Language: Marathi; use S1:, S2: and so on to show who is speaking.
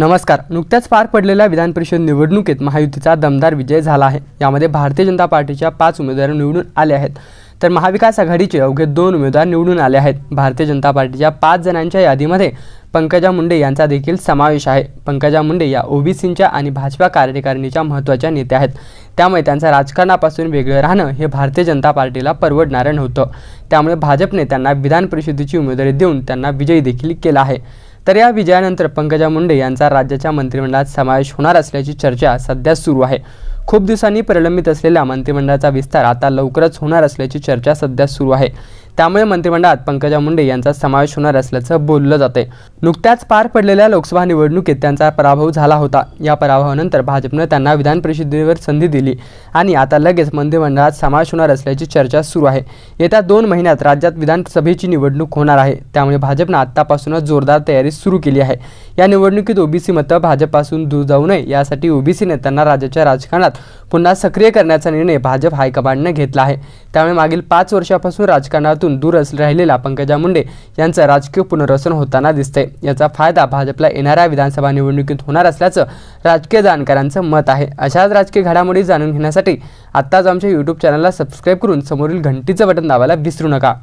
S1: नमस्कार. नुकत्याच पार पडलेल्या विधान परिषद निवडणुकीत महायुतीचा दमदार विजय झाला आहे. यामध्ये भारतीय जनता पार्टीच्या पाच उमेदवार निवडून आले आहेत. तर महाविकास आघाडीचे अवघे दोन उमेदवार निवडून आले आहेत. भारतीय जनता पार्टीच्या पाच जणांच्या यादीमध्ये पंकजा मुंडे यांचा देखील समावेश आहे. पंकजा मुंडे या ओबीसींच्या आणि भाजपा कार्यकारिणीच्या महत्त्वाच्या नेत्या आहेत. त्यामुळे त्यांचं राजकारणापासून वेगळं राहणं हे भारतीय जनता पार्टीला परवडणारं नव्हतं. त्यामुळे भाजपने त्यांना विधान परिषदेची उमेदवारी देऊन त्यांना विजयी देखील केला आहे. तर या विजयानंतर पंकजा मुंडे यांचा राज्याच्या मंत्रिमंडळात समावेश होणार असल्याची चर्चा सध्या सुरू आहे. खूप दिवसांनी प्रलंबित असलेल्या मंत्रिमंडळाचा विस्तार आता लवकरच होणार असल्याची चर्चा सध्या सुरू आहे. त्यामुळे मंत्रिमंडळात पंकजा मुंडे यांचा समावेश होणार असल्याचं बोललं जाते नुकत्याच पार पडलेल्या लोकसभा निवडणुकीत त्यांचा पराभव झाला होता. या पराभवानंतर भाजपनं त्यांना विधान परिषदेवर संधी दिली आणि आता लगेच मंत्रिमंडळात समावेश होणार असल्याची चर्चा सुरू आहे. येत्या दोन महिन्यात राज्यात विधानसभेची निवडणूक होणार आहे. त्यामुळे भाजपनं आत्तापासूनच जोरदार तयारी सुरू केली आहे. या निवडणुकीत ओबीसी मतं भाजपपासून दूर जाऊ नये यासाठी ओबीसी नेत्यांना राज्याच्या राजकारणात पुन्हा सक्रिय करण्याचा निर्णय भाजप हायकमांडनं घेतला आहे. त्यामुळे मागील पाच वर्षापासून राजकारणात राजकारणातून दूर राहिलेल्या पंकजा मुंडे यांचं राजकीय पुनर्वसन होताना दिसतंय. याचा फायदा भाजपला येणाऱ्या विधानसभा निवडणुकीत होणार असल्याचं राजकीय जाणकारांचं मत आहे. अशाच राजकीय घडामोडी जाणून घेण्यासाठी आत्ताच आमच्या यूट्यूब चॅनलला सबस्क्राईब करून समोरील घंटीचं बटन दाबायला विसरू नका.